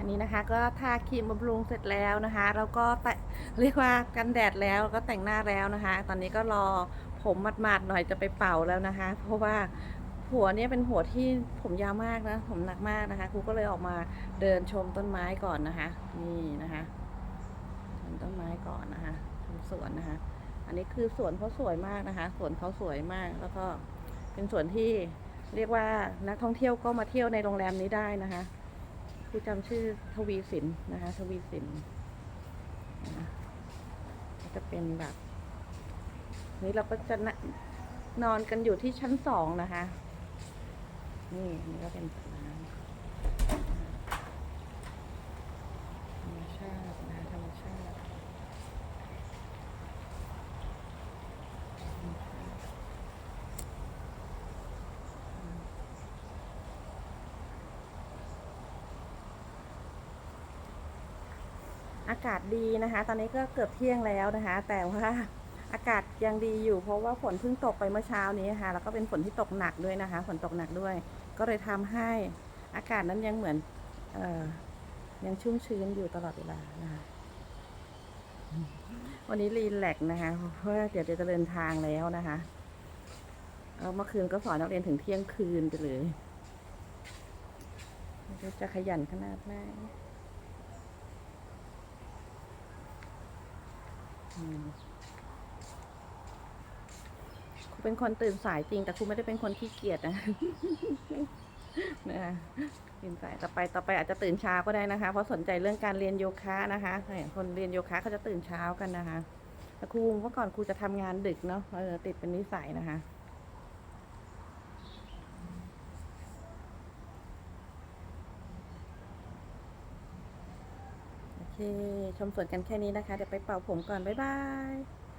อันนี้นะคะก็ทาครีมบำรุงเสร็จแล้วนะคะแล้วก็แต่เรียกว่ากันแดดแล้วแล้วก็แต่งหน้าแล้วนะคะ ตอนนี้ก็รอผมหมาดๆหน่อยจะไปเป่าแล้วนะคะ เพราะว่าหัวเนี่ยเป็นหัวที่ผมยาวมากนะ ผมหนักมากนะคะครูก็เลยออกมาเดินชมต้นไม้ก่อนนะคะ นี่นะคะชมต้นไม้ก่อนนะคะชมสวนนะคะ อันนี้คือสวนเขาสวยมากนะคะ สวนเขาสวยมากแล้วก็เป็นสวนที่เรียกว่านักท่องเที่ยวก็มาเที่ยวในโรงแรมนี้ได้นะคะ ครูจำชื่อทวีสินนะคะ ทวีสินนะจะเป็นแบบ นี้เราก็จะนนอนกันอยู่ที่ชั้นสองนะคะ นี่นี่ก็เป็นสระน้ำธรรมชาตินะคะธรรมชาติ อากาศดีนะคะ ตอนนี้ก็เกือบเที่ยงแล้วนะคะ แต่ว่าอากาศยังดีอยู่ เพราะว่าฝนเพิ่งตกไปเมื่อเช้านี้ค่ะ แล้วก็เป็นฝนที่ตกหนักด้วยนะคะ ฝนตกหนักด้วย ก็เลยทำให้อากาศนั้นยังเหมือนเออยังชุ่มชื้นอยู่ตลอดเวลานะคะวันนี้รีแลกนะคะ เพราะว่าเดี๋ยวจะเดินทางแล้วนะคะเมื่อคืนก็สอนนักเรียนถึงเที่ยงคืนไปเลยจะขยันขนาดไหน อืม ครูเป็นคนตื่นสายจริง แต่ครูไม่ได้เป็นคนขี้เกียจนะนะคะตื่นสายต่อไปต่อไปอาจจะตื่นเช้าก็ได้นะคะ เพราะสนใจเรื่องการเรียนโยคะนะคะเห็นคนเรียนโยคะเขาจะตื่นเช้ากันนะคะแต่ครูเมื่อก่อนครูจะทำงานดึกเนาะเออติดเป็นนิสัยนะคะ โอเค ชมสวนกันแค่นี้นะคะ เดี๋ยวไปเป่าผมก่อน บ๊ายบาย